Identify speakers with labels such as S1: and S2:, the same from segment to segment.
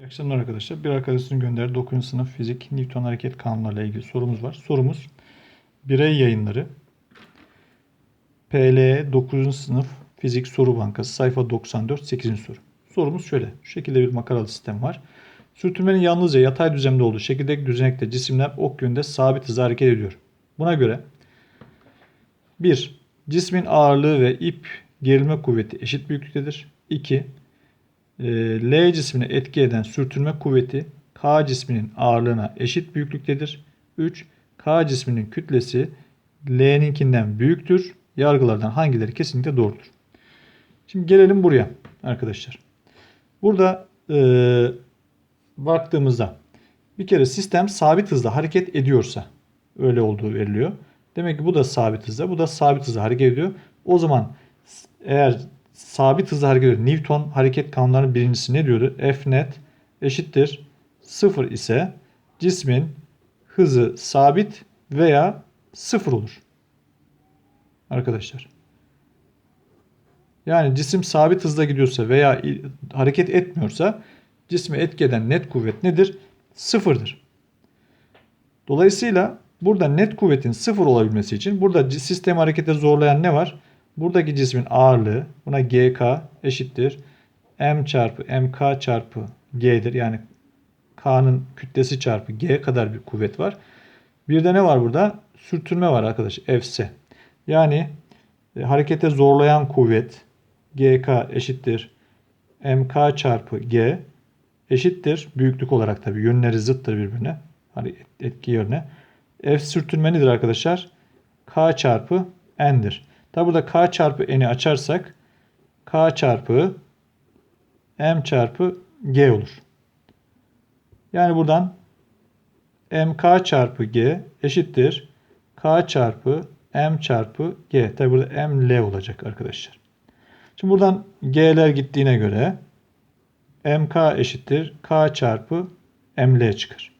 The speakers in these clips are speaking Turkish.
S1: İyi akşamlar arkadaşlar. Bir arkadaşın gönderdiği 9. sınıf fizik Newton hareket kanunlarıyla ilgili sorumuz var. Sorumuz birey yayınları PL 9. sınıf fizik soru bankası sayfa 94 8. soru. Sorumuz şöyle. Şu şekilde bir makaralı sistem var. Sürtünmenin yalnızca yatay düzlemde olduğu şekildeki düzenekte cisimler ok yönde sabit hızla hareket ediyor. Buna göre 1. Cismin ağırlığı ve ip gerilme kuvveti eşit büyüklüktedir. 2. E, L cismine etki eden sürtünme kuvveti K cisminin ağırlığına eşit büyüklüktedir. 3. K cisminin kütlesi L'ninkinden büyüktür. Yargılardan hangileri kesinlikle doğrudur? Şimdi gelelim buraya arkadaşlar. Burada e, baktığımızda bir kere sistem sabit hızla hareket ediyorsa öyle olduğu veriliyor. Demek ki bu da sabit hızla, bu da sabit hızla hareket ediyor. O zaman eğer sabit hızla hareket ediyor. Newton hareket kanunlarının birincisi ne diyordu? F net eşittir 0 ise cismin hızı sabit veya sıfır olur. Arkadaşlar. Yani cisim sabit hızla gidiyorsa veya hareket etmiyorsa cisme etki net kuvvet nedir? Sıfırdır. Dolayısıyla burada net kuvvetin sıfır olabilmesi için burada sistemi harekete zorlayan ne var? Buradaki cismin ağırlığı buna GK eşittir. M çarpı MK çarpı G'dir. Yani K'nın kütlesi çarpı G kadar bir kuvvet var. Bir de ne var burada? Sürtünme var arkadaş. Fs. Yani e, harekete zorlayan kuvvet GK eşittir. MK çarpı G eşittir. Büyüklük olarak tabii yönleri zıttır birbirine. Hani etki yerine. F sürtünme nedir arkadaşlar? K çarpı N'dir. Tabi burada K çarpı N'i açarsak K çarpı M çarpı G olur. Yani buradan MK çarpı G eşittir. K çarpı M çarpı G. Tabi burada M L olacak arkadaşlar. Şimdi buradan G'ler gittiğine göre MK eşittir. K çarpı ML çıkar.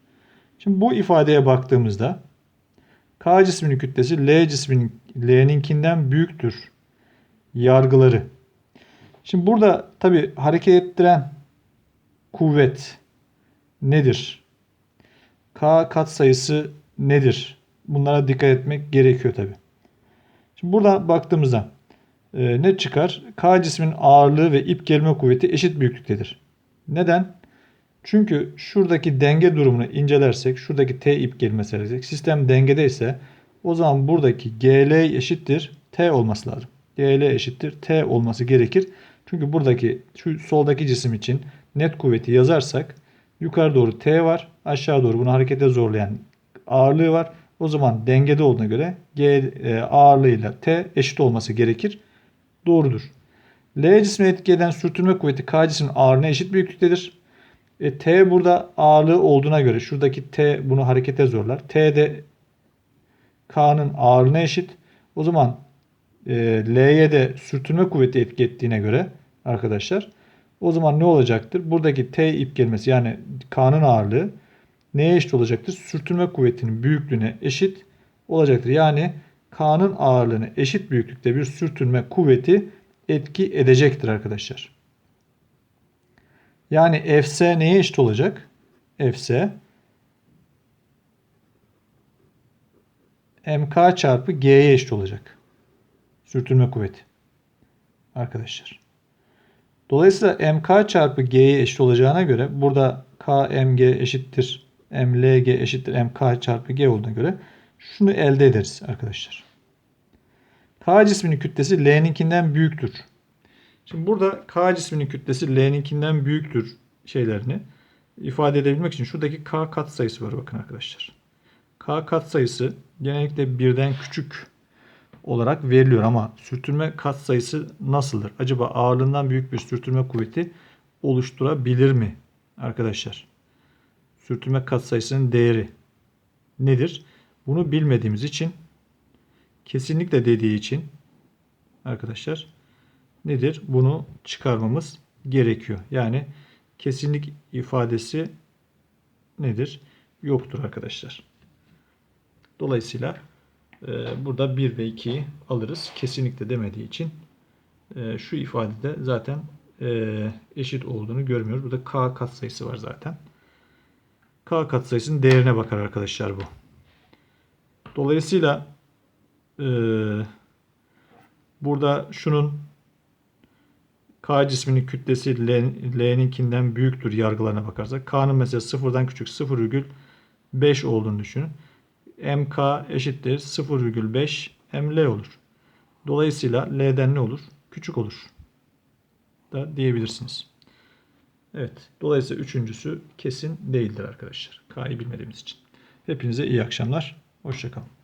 S1: Şimdi bu ifadeye baktığımızda K cisminin kütlesi L cisminin L'ninkinden büyüktür. Yargıları. Şimdi burada tabi hareket ettiren kuvvet nedir? K katsayısı nedir? Bunlara dikkat etmek gerekiyor tabi. Şimdi burada baktığımızda e, ne çıkar? K cisminin ağırlığı ve ip gelme kuvveti eşit büyüklüktedir. Neden? Çünkü şuradaki denge durumunu incelersek, şuradaki T ip gelmesi lazım. Sistem dengedeyse o zaman buradaki GL eşittir T olması lazım. GL eşittir T olması gerekir. Çünkü buradaki şu soldaki cisim için net kuvveti yazarsak yukarı doğru T var. Aşağı doğru bunu harekete zorlayan ağırlığı var. O zaman dengede olduğuna göre G e, ağırlığıyla T eşit olması gerekir. Doğrudur. L cismine etki sürtünme kuvveti K cismin ağırlığına eşit büyüklüktedir. E, T burada ağırlığı olduğuna göre şuradaki T bunu harekete zorlar. T de K'nın ağırlığına eşit. O zaman e, L'ye de sürtünme kuvveti etki ettiğine göre arkadaşlar o zaman ne olacaktır? Buradaki T ip gelmesi yani K'nın ağırlığı neye eşit olacaktır? Sürtünme kuvvetinin büyüklüğüne eşit olacaktır. Yani K'nın ağırlığını eşit büyüklükte bir sürtünme kuvveti etki edecektir arkadaşlar. Yani Fs neye eşit olacak? Fs mk çarpı g'ye eşit olacak. Sürtünme kuvveti. Arkadaşlar. Dolayısıyla mk çarpı g'ye eşit olacağına göre burada kmg eşittir mlg eşittir mk çarpı g olduğuna göre şunu elde ederiz arkadaşlar. K cisminin kütlesi L'ninkinden büyüktür. Şimdi burada K cisminin kütlesi L'ninkinden büyüktür şeylerini ifade edebilmek için şuradaki K katsayısı var bakın arkadaşlar. K katsayısı genellikle birden küçük olarak veriliyor ama sürtünme katsayısı nasıldır? Acaba ağırlığından büyük bir sürtünme kuvveti oluşturabilir mi arkadaşlar? Sürtünme katsayısının değeri nedir? Bunu bilmediğimiz için kesinlikle dediği için arkadaşlar nedir? Bunu çıkarmamız gerekiyor. Yani kesinlik ifadesi nedir? Yoktur arkadaşlar. Dolayısıyla e, burada 1 ve 2'yi alırız. Kesinlikle demediği için e, şu ifadede zaten e, eşit olduğunu görmüyoruz. Burada k katsayısı var zaten. K katsayısının değerine bakar arkadaşlar bu. Dolayısıyla e, burada şunun K cisminin kütlesi L'ninkinden büyüktür yargılarına bakarsak. K'nın mesela sıfırdan küçük 0,5 olduğunu düşünün. MK eşittir 0,5 ML olur. Dolayısıyla L'den ne olur? Küçük olur. Da diyebilirsiniz. Evet. Dolayısıyla üçüncüsü kesin değildir arkadaşlar. K'yı bilmediğimiz için. Hepinize iyi akşamlar. Hoşçakalın.